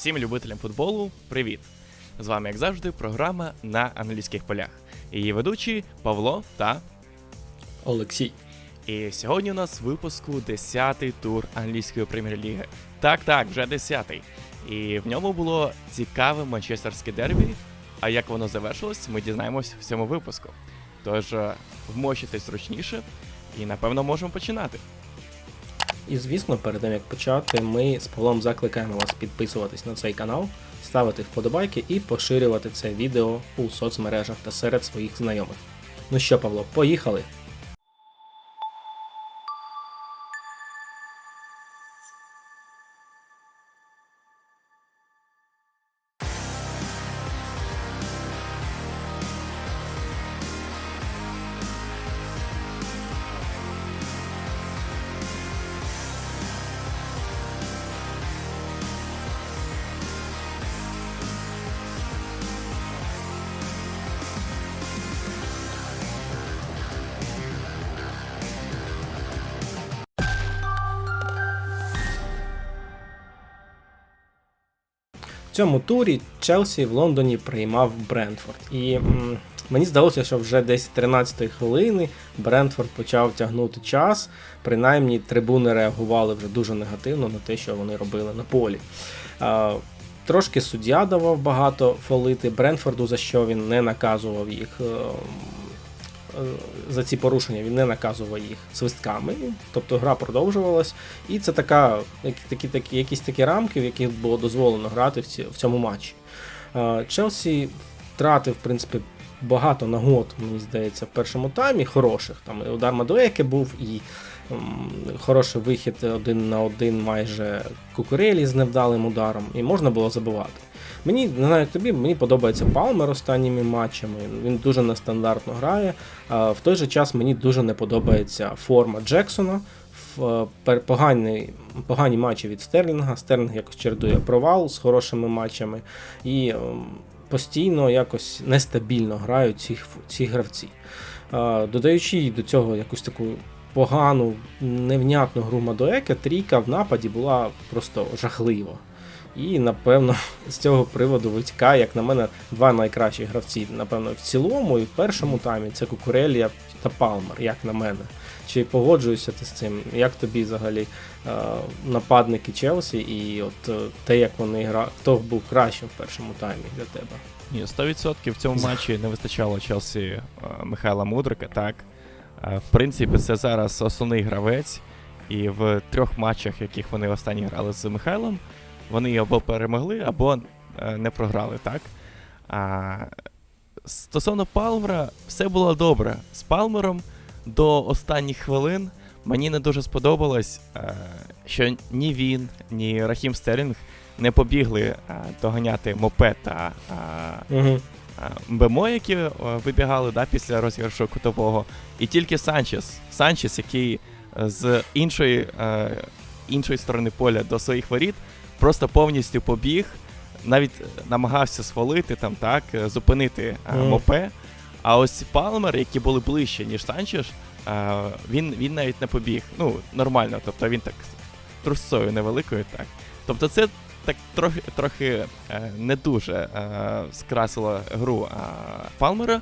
Всім любителям футболу, привіт! З вами, як завжди, програма на англійських полях. Її ведучі Павло та. Олексій. І сьогодні у нас в випуску 10-й тур англійської прем'єр-ліги. Так, так, вже 10-й. І в ньому було цікаве манчестерське дербі. А як воно завершилось, ми дізнаємось в цьому випуску. Тож е, вмощитесь зручніше і напевно можемо починати. І звісно, перед тим як почати, ми з Павлом закликаємо вас підписуватись на цей канал, ставити вподобайки і поширювати це відео у соцмережах та серед своїх знайомих. Ну що, Павло, поїхали! В цьому турі Челсі в Лондоні приймав Брентфорд. І м, мені здалося, що вже десь 13-ї хвилини Брентфорд почав тягнути час. Принаймні, трибуни реагували вже дуже негативно на те, що вони робили на полі. А, Трошки суддя давав багато фолити Брентфорду, за що він не наказував їх. Е, За ці порушення він не наказував їх свистками, тобто гра продовжувалась. І це така, такі, такі, якісь такі рамки, в яких було дозволено грати в, ці, в цьому матчі. Е, Челсі втратив, в принципі, багато нагод, мені здається, в першому таймі, хороших. Там удар Мадуеки був, і хороший вихід один на один майже Кукурелі з невдалим ударом, і можна було забивати. Мені не знаю, тобі, мені подобається Палмер останніми матчами. Він дуже нестандартно грає. В той же час мені дуже не подобається форма Джексона. Е, погані, погані матчі від Стерлінга. Стерлінг якось чередує провал з хорошими матчами і ем, постійно якось нестабільно грають ці, ці гравці. Додаючи до цього якусь таку погану, невнятну гру Мадоеке, трійка в нападі була просто жахлива. І, напевно, з цього приводу витікає, як на мене, два найкращі гравці, напевно, в цілому і в першому таймі це Кукурелія та Палмер, як на мене. Чи погоджуєшся ти з цим? Як тобі взагалі е, нападники Челсі і от е, те, як вони гра... хто був кращим в першому таймі для тебе? Ні, 100% в цьому матчі не вистачало Челсі е, Михайла Мудрика, так. В принципі, це зараз основний гравець, і в трьох матчах, яких вони останні грали з Михайлом, вони або перемогли, або е, не програли, так. А стосовно Палмера, все було добре. З Палмером до останніх хвилин мені не дуже сподобалось, е, що ні він, ні Рахім Стерлінг не побігли е, доганяти мопе та Угу. е, які вибігали да, після розіграшу кутового, і тільки Санчес. Санчес, який з іншої, іншої сторони поля до своїх воріт просто повністю побіг, навіть е, намагався свалити там, так, е, зупинити Мгм. мопе. А ось Палмер, які були ближче, ніж Санчес, е, він, він навіть не побіг. Ну, нормально, тобто він так трусцою невеликою, так. Тобто це так трохи, трохи не дуже скрасило гру Палмера.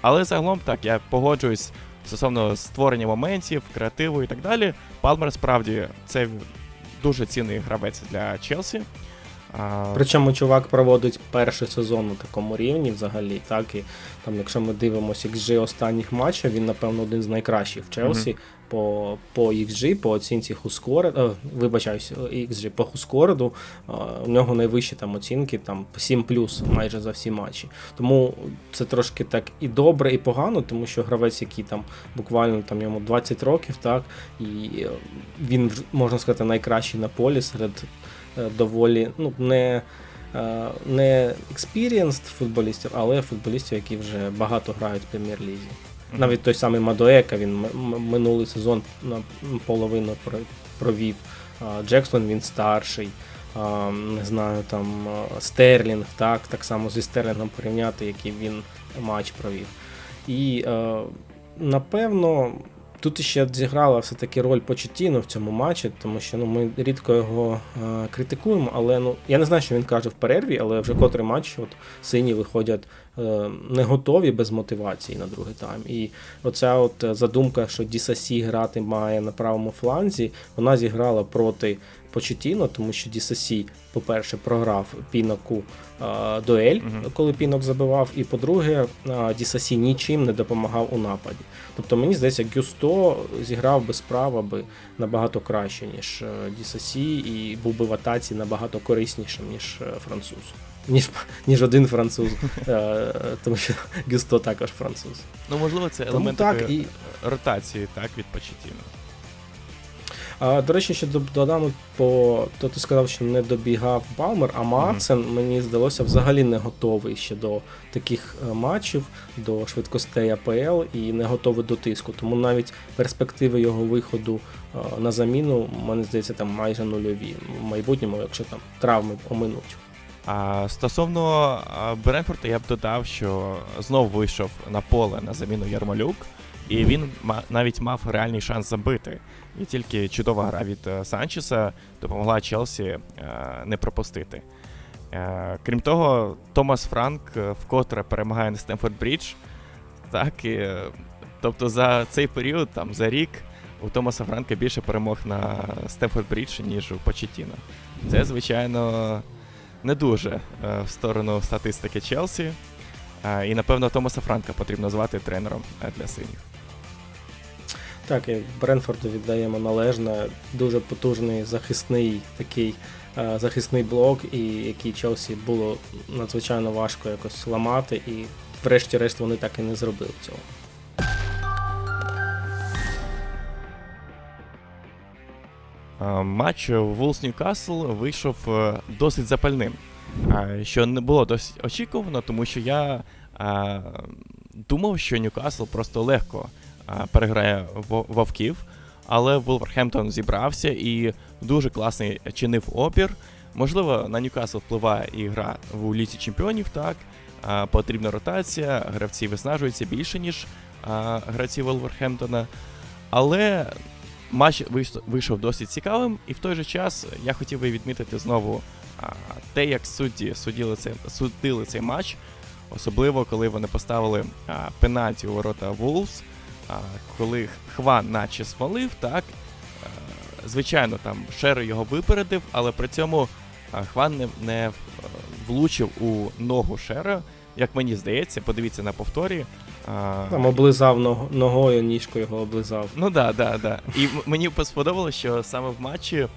Але загалом так, я погоджуюсь стосовно створення моментів, креативу і так далі. Палмер справді це дуже цінний гравець для Челсі. Причому чувак проводить перший сезон на такому рівні взагалі, так? І там, якщо ми дивимося XG останніх матчів, він, напевно, один з найкращих в Челсі по, по XG, по оцінці Хускоред, е, вибачаюсь, XG по Хускореду, е, у нього найвищі там оцінки, там 7 майже за всі матчі. Тому це трошки так і добре, і погано, тому що гравець, який там буквально там йому 20 років, так, і е, він, можна сказати, найкращий на полі серед е, доволі ну, не, е, не experienced футболістів, але футболістів, які вже багато грають в прем'єр-лізі. Навіть той самий Мадоека, він минулий сезон половину провів. Джексон він старший. Не знаю, там Стерлінг, так, так само зі Стерлінгом порівняти, який він матч провів. І е, напевно, Тут ще зіграла все-таки роль Почетіно в цьому матчі, тому що ну, ми рідко його е, критикуємо, але ну, я не знаю, що він каже в перерві, але вже котрий матч от, сині виходять е, не готові без мотивації на другий тайм. І оця от е, задумка, що Дісасі грати має на правому фланзі, вона зіграла проти Почетіно, тому що Дісасі, по-перше, програв Піноку е, дуель, Мгм. коли Пінок забивав, і по-друге, е, Дісасі нічим не допомагав у нападі. Тобто мені здається, Гюсто зіграв би справа би набагато краще, ніж е, Дісасі, і був би в атаці набагато кориснішим, ніж француз. Ніж, ніж один француз, тому що Гюсто також француз. Ну, можливо, це елемент так, і, ротації, так, від Почетіно. А, до речі, ще додам, по то ти сказав, що не добігав Балмер, а Мацен, мені здалося, взагалі не готовий ще до таких е, матчів, до швидкостей АПЛ і не готовий до тиску. Тому навіть перспективи його виходу е, на заміну, мені здається, там майже нульові в майбутньому, якщо там травми оминуть. А стосовно а, Бренфорда, я б додав, що знов вийшов на поле на заміну Ярмолюк, і він навіть мав реальний шанс забити. І тільки чудова гра від е, Санчеса допомогла Челсі е, не пропустити. Е, Крім того, Томас Франк вкотре перемагає на Стемфорд Брідж. Так, і, тобто за цей період, там, за рік, у Томаса Франка більше перемог на Стемфорд Брідж, ніж у Почетіно. Це, звичайно, не дуже в сторону статистики Челсі. І, напевно, Томаса Франка потрібно звати тренером для синіх. Так, і Бренфорду віддаємо належне, дуже потужний захисний такий е, захисний блок, і який Челсі було надзвичайно важко якось ламати, і врешті-решт вони так і не зробили цього. Е, Матч Вулс Ньюкасл вийшов е, досить запальним, е, що не було досить очікувано, тому що я думав, що Ньюкасл просто легко переграє Во- вовків, але Вулверхемптон зібрався і дуже класний чинив опір. Можливо, на Ньюкасл впливає і гра в Ліці Чемпіонів, так. е, Потрібна ротація, гравці виснажуються більше, ніж е, гравці Вулверхемптона. Але матч вийш- вийшов досить цікавим, і в той же час я хотів би відмітити знову те, як судді судили цей, судили цей матч, особливо коли вони поставили пенальті у ворота а, коли Хван наче свалив, так. Звичайно, там Шер його випередив, але при цьому Хван не, не е, влучив у ногу Шера. Як мені здається, подивіться на повторі. Там облизав ног- ногою, ніжкою його облизав. Ну да, да, да. І мені сподобалося, що саме в матчі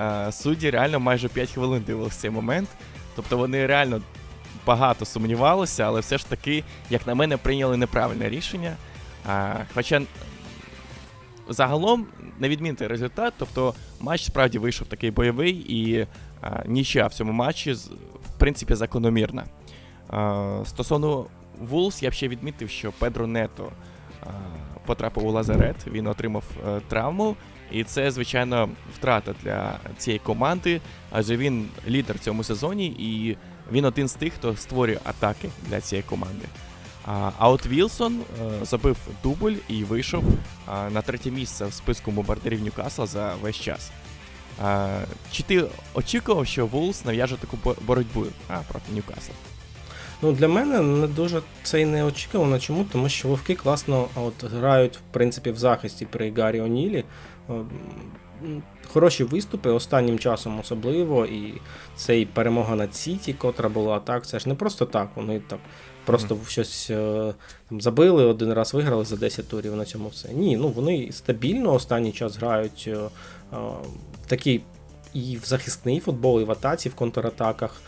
е, судді реально майже 5 хвилин дивилися цей момент. Тобто вони реально багато сумнівалися, але все ж таки, як на мене, прийняли неправильне рішення. А, хоча загалом не відмінити результат, тобто матч справді вийшов такий бойовий і а, нічия в цьому матчі в принципі закономірна. А, стосовно Вулс, я б ще відмітив, що Педро Нето а, потрапив у лазарет, він отримав е, травму, і це, звичайно, втрата для цієї команди, адже він лідер цьому сезоні, і він один з тих, хто створює атаки для цієї команди. А, от Вілсон е, забив дубль і вийшов на третє місце в списку бомбардирів Ньюкасла за весь час. Чи ти очікував, що Вулс нав'яже таку боротьбу проти Ньюкасла? Ну, для мене не дуже це й не очікувано. Чому? Тому що вовки класно от, грають, в принципі, в захисті при Гаррі Онілі. Хороші виступи останнім часом особливо, і це і перемога над Сіті, котра була так. Це ж не просто так. Вони так просто в щось е, там, забили, один раз виграли за 10 турів на цьому все. Ні, ну вони стабільно останній час грають е, е, такий і в захисний футбол, і в атаці, в контратаках.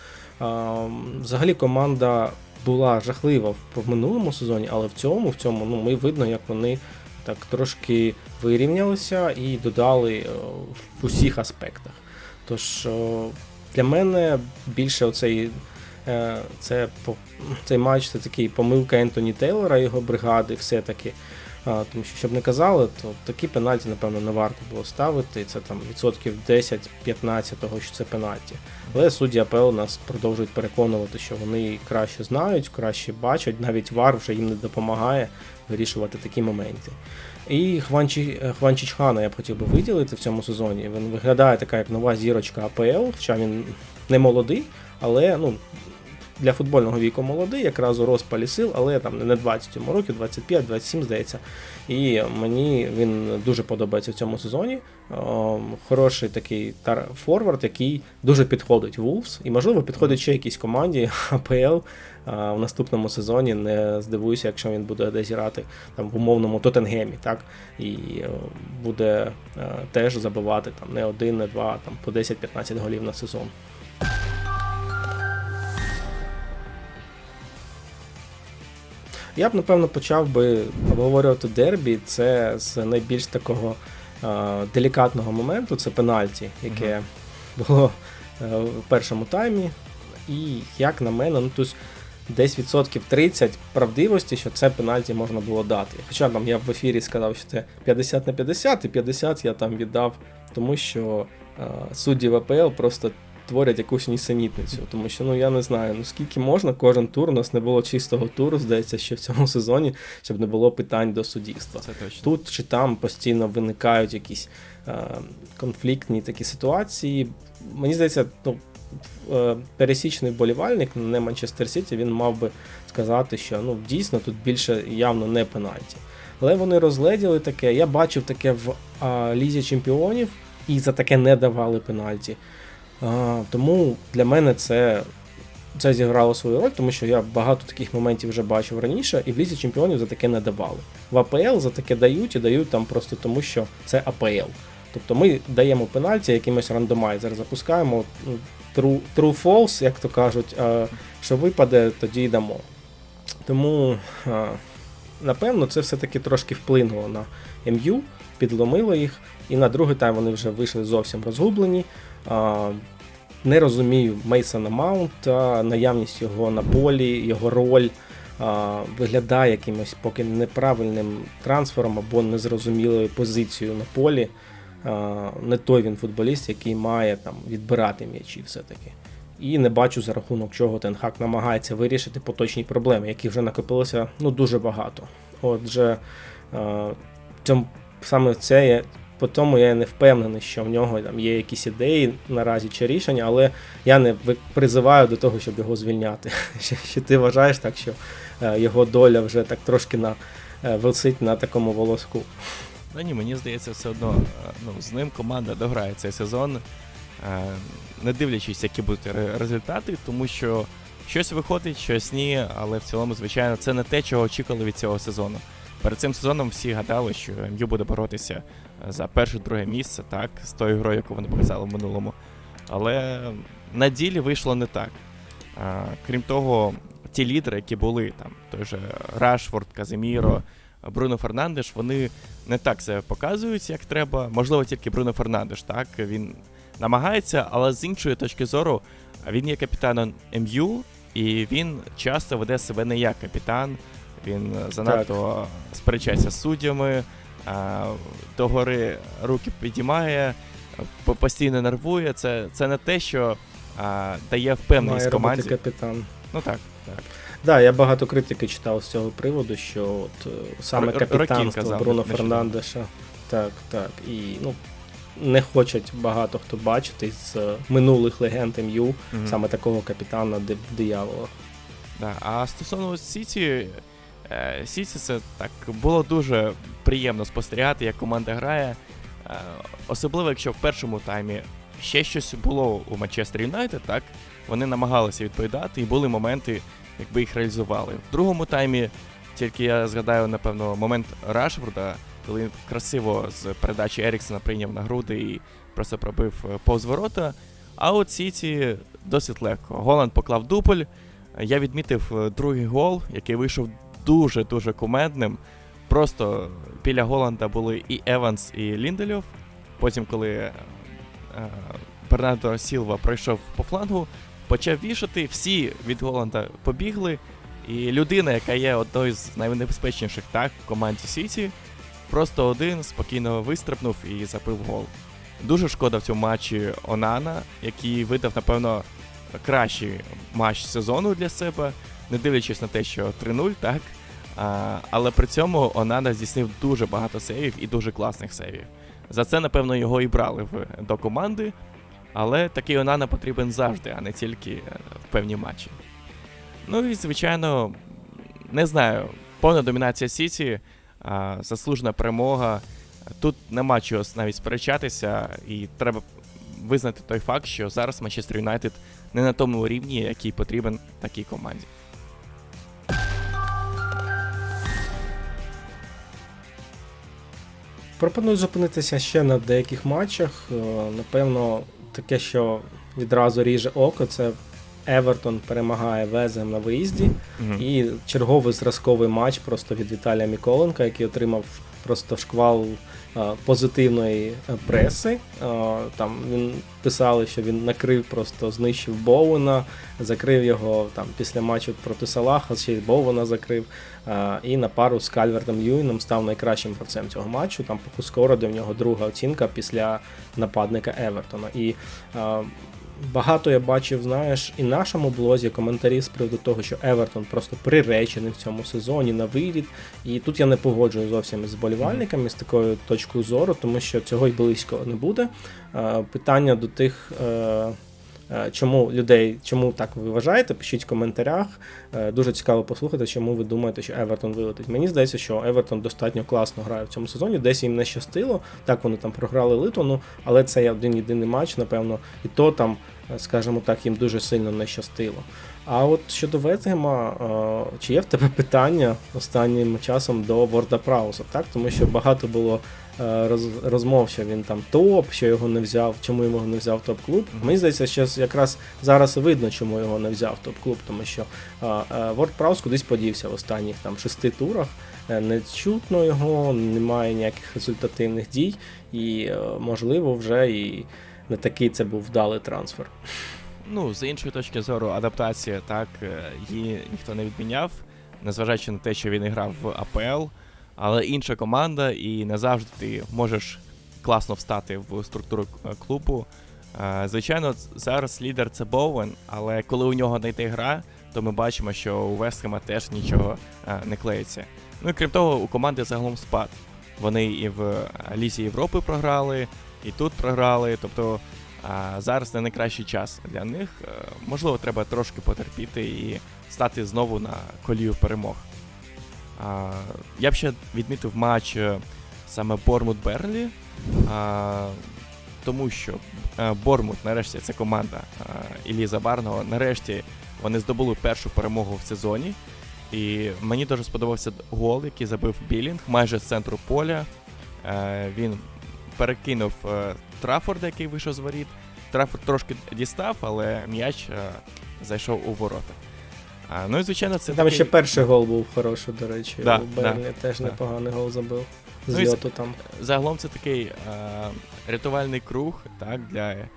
Взагалі команда була жахлива в в минулому сезоні, але в цьому, в цьому ну, ми видно, як вони так трошки вирівнялися і додали е, в усіх аспектах. Тож е, для мене більше оцей, е, це, цей матч це такий помилка Ентоні Тейлора, його бригади, все-таки. Тому що, щоб не казали, то такі пенальті, напевно, не варто було ставити. Це там відсотків 10-15 того, що це пенальті. Але судді АПЛ нас продовжують переконувати, що вони краще знають, краще бачать, навіть ВАР вже їм не допомагає вирішувати такі моменти. І Хванчі, е, Хана я б хотів би виділити в цьому сезоні. Він виглядає така як нова зірочка АПЛ, хоча він не молодий, але ну, для футбольного віку молодий, якраз у розпалі сил, але там не 20 йому років, 25-27, здається. І мені він дуже подобається в цьому сезоні. Ем, Хороший такий форвард, який дуже підходить Wolves, і можливо підходить ще якійсь команді АПЛ в наступному сезоні. Не здивуюся, якщо він буде десь грати там в умовному Тоттенгемі, так і е, буде е, теж забивати там не один, не два, там по 10-15 голів на сезон. Я б напевно почав би обговорювати дербі. Це з найбільш такого е, делікатного моменту. Це пенальті, яке було е, в першому таймі. І як на мене, ну тут десь відсотків 30 правдивості, що це пенальті можна було дати. Хоча там я в ефірі сказав, що це 50 на 50, і 50 я там віддав, тому що е, судді ВПЛ просто творять якусь нісенітницю. Тому що ну я не знаю, ну скільки можна кожен тур. У нас не було чистого туру, здається, ще в цьому сезоні, щоб не було питань до суддівства. Це точно. Тут чи там постійно виникають якісь е, конфліктні такі ситуації. Мені здається, ну, е, пересічний болівальник, не Манчестер Сіті, він мав би сказати, що ну, дійсно тут більше явно не пенальті. Але вони розгледіли таке. Я бачив таке в а, Лізі Чемпіонів і за таке не давали пенальті. Тому для мене це, це зіграло свою роль, тому що я багато таких моментів вже бачив раніше, і в Лізі Чемпіонів за таке не давали. В АПЛ за таке дають і дають там просто тому, що це АПЛ. Тобто ми даємо пенальті якимось рандомайзер, запускаємо ну, true, true false, як то кажуть, що випаде, тоді й дамо. Тому, напевно, це все-таки трошки вплинуло на МЮ, підломило їх, і на другий тайм вони вже вийшли зовсім розгублені. Не розумію Мейсона Маунта, наявність його на полі, його роль виглядає якимось поки неправильним трансфером або незрозумілою позицією на полі. Не той він футболіст, який має там відбирати м'ячі все-таки. І не бачу за рахунок чого Тенхак намагається вирішити поточні проблеми, які вже накопилося ну, дуже багато. Отже, цьому, саме це є по тому я не впевнений, що в нього там є якісь ідеї наразі чи рішення, але я не призиваю до того, щоб його звільняти. Що, ти вважаєш так, що е, його доля вже так трошки на, е, висить на такому волоску. Ну ні, мені здається, все одно е, ну, з ним команда дограє цей сезон, не дивлячись, які будуть результати, тому що щось виходить, щось ні, але в цілому, звичайно, це не те, чого очікували від цього сезону. Перед цим сезоном всі гадали, що МЮ буде боротися за перше-друге місце, так, з тою грою, яку вони показали в минулому. Але на ділі вийшло не так. А, крім того, ті лідери, які були там, той же Рашфорд, Казиміро, Бруно Фернандеш, вони не так себе показують, як треба. Можливо, тільки Бруно Фернандеш, так він намагається, але з іншої точки зору, він є капітаном МЮ, і він часто веде себе не як капітан. Він е, занадто сперечається з суддями, а, догори руки підіймає, постійно нервує. Це, це не те, що а, дає впевненість Має команді. капітан. Ну так, так. Да, я багато критики читав з цього приводу, що от е, саме капітанство казав Бруно. Фернандеша. Так, так. І ну, не хочуть багато хто бачити з е, минулих легенд МЮ, Мгм. саме такого капітана диявола. Да. А стосовно Сіті, е, Сіті це так було дуже приємно спостерігати, як команда грає. Е, Особливо, якщо в першому таймі ще щось було у Манчестер Юнайтед, так вони намагалися відповідати, і були моменти, якби їх реалізували. В другому таймі тільки я згадаю, напевно, момент Рашфорда, коли він красиво з передачі Еріксона прийняв на груди і просто пробив е, повз ворота. А от Сіті досить легко. Голланд поклав дубль. Я відмітив другий гол, який вийшов дуже-дуже кумедним. Просто біля Голланда були і Еванс, і Ліндельов. Потім, коли е, Бернардо Сілва пройшов по флангу, почав вішати, всі від Голланда побігли, І людина, яка є одною з найнебезпечніших так в команді Сіті, просто один спокійно вистрибнув і забив гол. Дуже шкода в цьому матчі Онана, який видав, напевно, кращий матч сезону для себе, не дивлячись на те, що 3-0, так. А, але при цьому Онана здійснив дуже багато сейвів і дуже класних сейвів. За це, напевно, його і брали в, до команди. Але такий Онана потрібен завжди, а не тільки е, в певні матчі. Ну і, звичайно, не знаю, повна домінація Сіті, заслужена перемога. Тут нема чого навіть сперечатися, і треба визнати той факт, що зараз Манчестер Юнайтед не на тому рівні, який потрібен такій команді. Пропоную зупинитися ще на деяких матчах. Е, Напевно, таке, що відразу ріже око, це Евертон перемагає Везем на виїзді. Угу. І черговий зразковий матч просто від Віталія Міколенка, який отримав просто шквал позитивної е, преси. Е, там він писали, що він накрив, просто знищив Боуна, закрив його там після матчу проти Салаха, ще й Боуна закрив. Е, і на пару з Кальвертом Юїном став найкращим гравцем цього матчу. Там по Хускороду в нього друга оцінка після нападника Евертона. І е, Багато я бачив, знаєш, і нашому блозі коментарі з приводу того, що Евертон просто приречений в цьому сезоні на виліт. І тут я не погоджую зовсім з болівальниками з такою точкою зору, тому що цього й близько не буде. Е, Питання до тих. Е, Чому людей, чому так ви вважаєте? Пишіть в коментарях. Е, Дуже цікаво послухати, чому ви думаєте, що Евертон вилетить. Мені здається, що Евертон достатньо класно грає в цьому сезоні. Десь їм не щастило. Так вони там програли Литону, але це один єдиний матч, напевно, і то там, е, скажімо так, їм дуже сильно не щастило. А от щодо Ветгема, чи є в тебе питання останнім часом до Ворда Прауса, так? Тому що багато було розмов, що він там топ, що його не взяв, чому його не взяв топ-клуб. Мені здається, що якраз зараз видно, чому його не взяв топ-клуб, тому що е, е, Ворд Праус кудись подівся в останніх там шести турах. Е, Не чутно його, немає ніяких результативних дій, і е, можливо вже і не такий це був вдалий трансфер. Ну, з іншої точки зору, адаптація, так, е, її ніхто не відміняв, незважаючи на те, що він грав в АПЛ, але інша команда, і не завжди ти можеш класно встати в структуру е, клубу. Е, Звичайно, зараз лідер це Боуен, але коли у нього не йде гра, то ми бачимо, що у Вестхема теж нічого е, не клеїться. Ну і крім того, у команди загалом спад. Вони і в Лізі Європи програли, і тут програли. Тобто зараз не найкращий час для них. Можливо, треба трошки потерпіти і стати знову на колію перемог. Я б ще відмітив матч е, саме Бормут Берлі, тому що е, Бормут, нарешті, це команда е, Іллі Забарного. Нарешті вони здобули першу перемогу в сезоні. І мені дуже сподобався гол, який забив Білінг майже з центру поля. Він перекинув Трафорда, який вийшов з воріт. Трафорд трошки дістав, але м'яч зайшов у ворота. А, ну і звичайно, це Там такий... ще перший гол був хороший, до речі. Да, у Берлі теж да. непоганий гол забив. З Ну льоту там. загалом це такий е, рятувальний круг так, для е,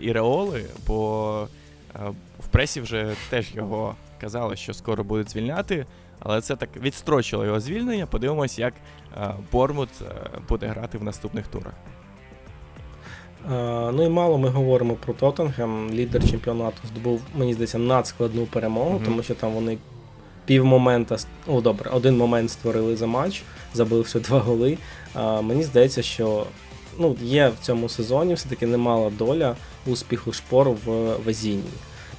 Іреоли, бо е, в пресі вже теж його казали, що скоро будуть звільняти, але це так відстрочило його звільнення. Подивимось, як Бормут буде грати в наступних турах. Е, Ну і мало ми говоримо про Тоттенгем. Лідер чемпіонату здобув, мені здається, надскладну перемогу, Мгм. тому що там вони пів момента, о, добре, один момент створили за матч, забили все два голи. А, Мені здається, що ну, є в цьому сезоні все-таки немала доля успіху шпору в везінні.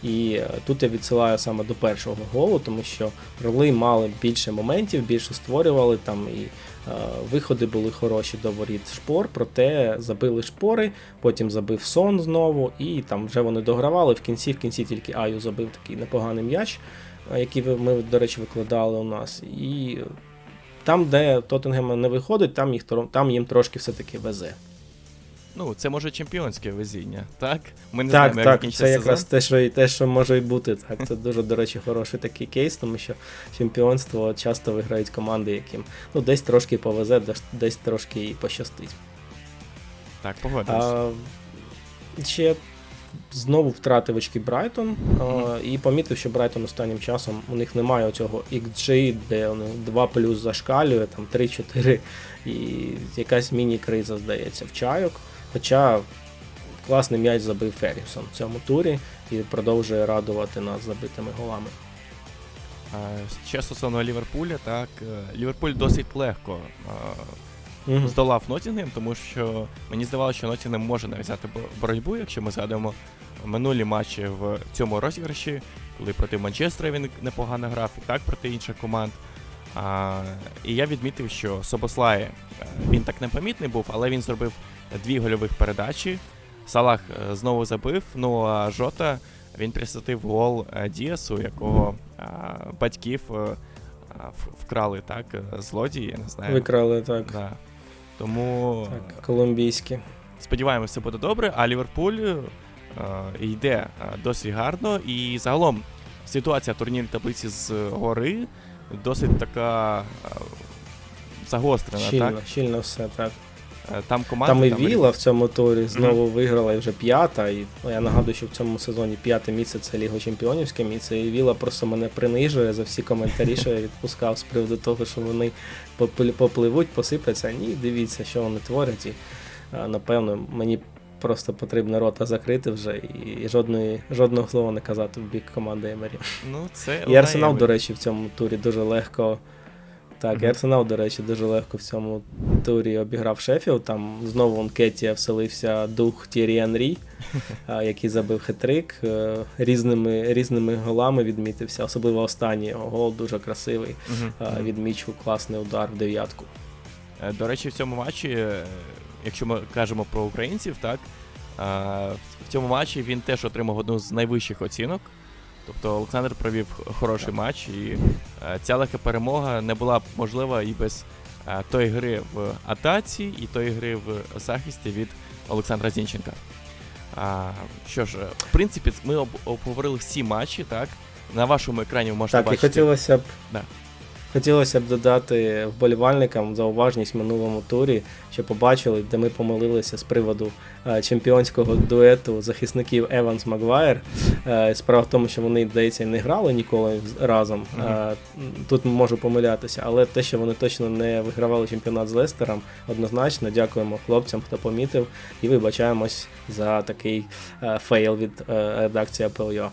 І е, тут я відсилаю саме до першого голу, тому що роли мали більше моментів, більше створювали там і е, виходи були хороші до воріт шпор, проте забили шпори, потім забив сон знову, і там вже вони догравали. В кінці, в кінці тільки Аю забив такий непоганий м'яч, е, який ми, до речі, викладали у нас. І там, де Тоттенгема не виходить, там, їх, там їм трошки все-таки везе. Ну, це може чемпіонське везіння, так? Ми не так, знаємо, як так, це сезон. якраз те, що і те, що може і бути. Так, це дуже, до речі, хороший такий кейс, тому що чемпіонство часто виграють команди, яким ну десь трошки повезе, десь, трошки і пощастить. Так, погодимось. Ще знову втратив очки Брайтон е, і помітив, що Брайтон останнім часом у них немає цього XG, де них 2 плюс зашкалює, там 3-4, і якась міні-криза, здається, в чайок. Хоча класний м'яч забив Фергюсон в цьому турі і продовжує радувати нас забитими голами. Ще стосовно Ліверпуля, так, е, Ліверпуль досить легко Мгм. здолав Ноттінгем, тому що мені здавалося, що Ноттінгем може нав'язати боротьбу, якщо ми згадуємо минулі матчі в цьому розіграші, коли проти Манчестера він непогано грав, і так проти інших команд. А, і я відмітив, що Собослай е, він так непомітний був, але він зробив дві гольових передачі. Салах е, знову забив. Ну а Жота він присвятив гол е, Діасу, якого батьків е, а, вкрали так, злодії, я не знаю. Викрали так. Да. Тому Так, колумбійські. сподіваємося, все буде добре. А Ліверпуль йде досить гарно. І загалом ситуація в турнірній таблиці з гори досить така загострена. Щільно, Так? щільно все так. Е, Там команда. Там і Віла в цьому турі знову Мгм. виграла і вже п'ята. І ну, я нагадую, що в цьому сезоні п'яте місце це Ліго Чемпіонівське місце. І Віла просто мене принижує за всі коментарі, що я відпускав з приводу того, що вони попли- попливуть, посипляться. Ні, дивіться, що вони творять. І напевно мені просто потрібно рота закрити вже і жодної, жодного слова не казати в бік команди Емері. Ну, це І Арсенал, до речі, в цьому турі дуже легко. Так, і Арсенал, до речі, дуже легко в цьому турі обіграв Шеффілд. Там знову в Онкетія вселився дух Тірі Анрі, який забив хитрик. Різними, різними голами відмітився. Особливо останній його гол дуже красивий. Мгм. Відмічу класний удар в дев'ятку. Е, До речі, в цьому матчі, е, якщо ми кажемо про українців, так е, в цьому матчі він теж отримав одну з найвищих оцінок. Тобто Олександр провів хороший матч, і е, ця легка перемога не була б можлива і без е, тої гри в атаці, і тої гри в захисті від Олександра Зінченка. А, що ж, е, в принципі, ми обговорили всі матчі, так? На вашому екрані ви можете Так, і бачити. хотілося б. Да. Хотілося б додати вболівальникам зауважність в минулому турі, що побачили, де ми помилилися з приводу е, чемпіонського дуету захисників Еванс Магуайр. Справа в тому, що вони, здається, не грали ніколи разом. Е, тут можу помилятися, але те, що вони точно не вигравали чемпіонат з Лестером, однозначно дякуємо хлопцям, хто помітив, і вибачаємось за такий е, фейл від редакції АПЛЮ.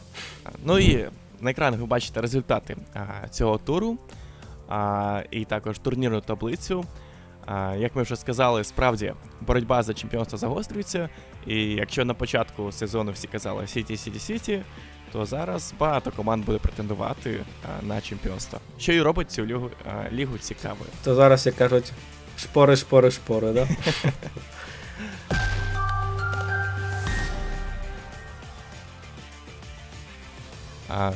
Ну і на екранах ви бачите результати цього туру, а, і також турнірну таблицю. А, як ми вже сказали, справді боротьба за чемпіонство загострюється. І якщо на початку сезону всі казали Сіті, Сіті, Сіті, то зараз багато команд буде претендувати а, на чемпіонство. Що і робить цю лігу, а, лігу цікавою. То зараз, як кажуть, шпори, шпори, шпори, да?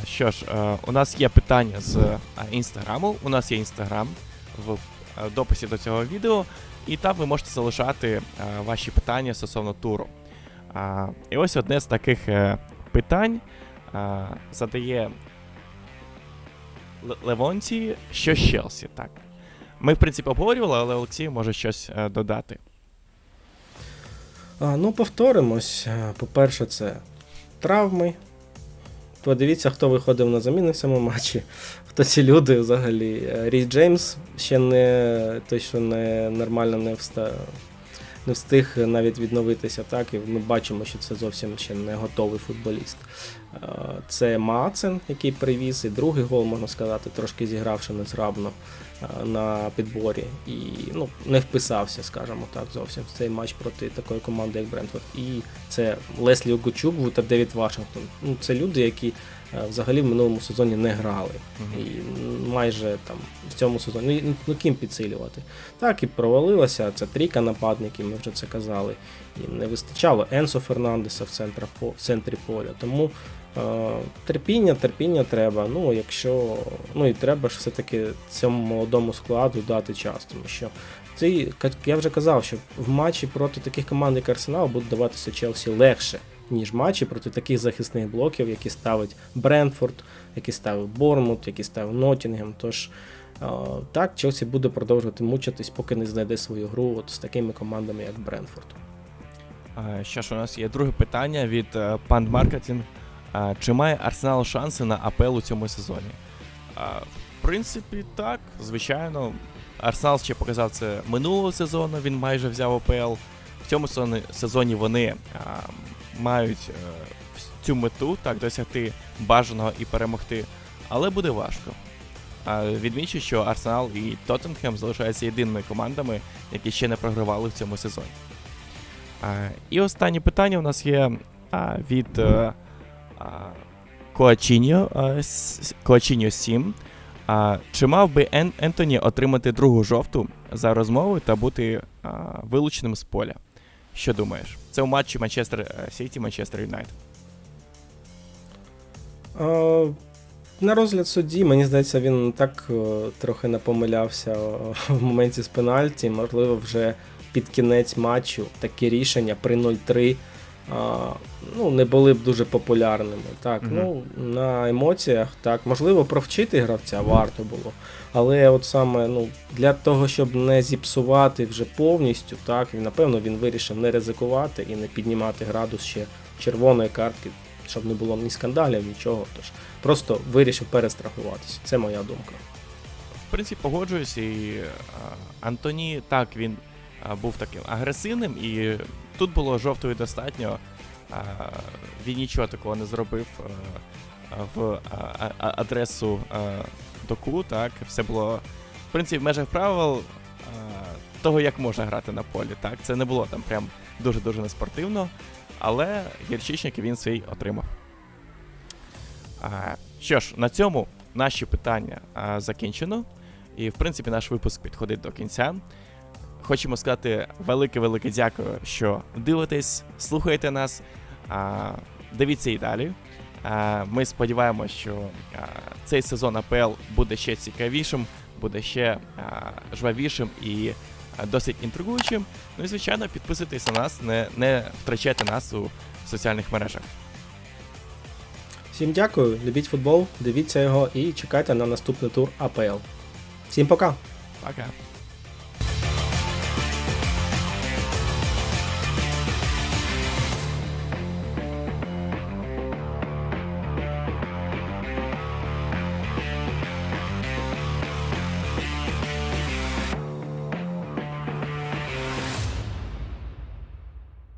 що ж, е, у нас є питання з е, інстаграму. У нас є інстаграм в е, дописі до цього відео, і там ви можете залишати е, ваші питання стосовно туру. І ось одне з таких е, питань е, задає Л- Левонті, що з. Так. Ми, в принципі, обговорювали, але Олексій може щось е, додати. А, ну, повторимось. По-перше, це травми. Подивіться, хто виходив на заміну в цьому матчі. Хто ці люди взагалі. Е, Ріс Джеймс ще не той, що не нормально не вста... не встиг навіть відновитися, так, і ми бачимо, що це зовсім ще не готовий футболіст. Е, Це Маацен, який привіз, і другий гол, можна сказати, трошки зігравши незграбно на підборі. І ну, не вписався, скажімо так, зовсім в цей матч проти такої команди, як Брентфорд. І це Леслі Огучук та Девід Вашингтон. Ну, це люди, які е, взагалі в минулому сезоні не грали. Мгм. І майже там в цьому сезоні. Ну, ну ким підсилювати. Так, і провалилася. Це трійка нападників, ми вже це казали. І не вистачало Енсо Фернандеса в, центра, в центрі поля. Тому е, терпіння, терпіння треба. Ну, якщо. Ну і треба ж все-таки цьому молодому складу дати час, тому що. Цей, я вже казав, що в матчі проти таких команд, як Арсенал, буде даватися Челсі легше, ніж матчі проти таких захисних блоків, які ставить Брентфорд, які ставив Бормут, які ставив Ноттінгем. Тож е, так, Челсі буде продовжувати мучитись, поки не знайде свою гру от з такими командами, як Брентфорд. Е, Що ж, у нас є друге питання від е, Marketing. Е, Чи має Арсенал шанси на АПЛ у цьому сезоні? В принципі, так, звичайно. Арсенал ще показав це минулого сезону, він майже взяв АПЛ. В цьому сезоні- вони мають е, цю мету так досягти бажаного і перемогти, але буде важко. Відмічу, що Арсенал і Тоттенхем залишаються єдиними командами, які ще не програвали в цьому сезоні. І останнє питання у нас є від е, Коачіньо, Коачіньо 7. А, чи мав би Ен- Ентоні отримати другу жовту за розмову та бути а, вилученим з поля? Що думаєш? Це у матчі Манчестер Сіті, Манчестер Юнайтед. Е, На розгляд судді, мені здається, він так е, трохи напомилявся е, в моменті з пенальті. Можливо, вже під кінець матчу такі рішення при 0-3 а, ну, не були б дуже популярними. Так, Мгм. ну, на емоціях, так, можливо, провчити гравця варто було. Але от саме ну, для того, щоб не зіпсувати вже повністю, так, він, напевно, він вирішив не ризикувати і не піднімати градус ще червоної картки, щоб не було ні скандалів, нічого. Тож просто вирішив перестрахуватися. Це моя думка. В принципі, погоджуюсь, і Антоні так він був таким агресивним, і тут було жовтої достатньо. А, він нічого такого не зробив а, в а, а- адресу а, доку. Так, все було в принципі в межах правил а, того, як можна грати на полі. Так, це не було там прям дуже-дуже неспортивно, але гірчичник він свій отримав. А, що ж, на цьому наші питання а, закінчено. І, в принципі, наш випуск підходить до кінця. Хочемо сказати велике-велике дякую, що дивитесь, слухаєте нас. А, дивіться і далі. А, ми сподіваємося, що а, цей сезон АПЛ буде ще цікавішим, буде ще а, жвавішим і а, досить інтригуючим. Ну і, звичайно, підписуйтесь на нас, не, не втрачайте нас у соціальних мережах. Всім дякую, любіть футбол, дивіться його і чекайте на наступний тур АПЛ. Всім пока! Пока!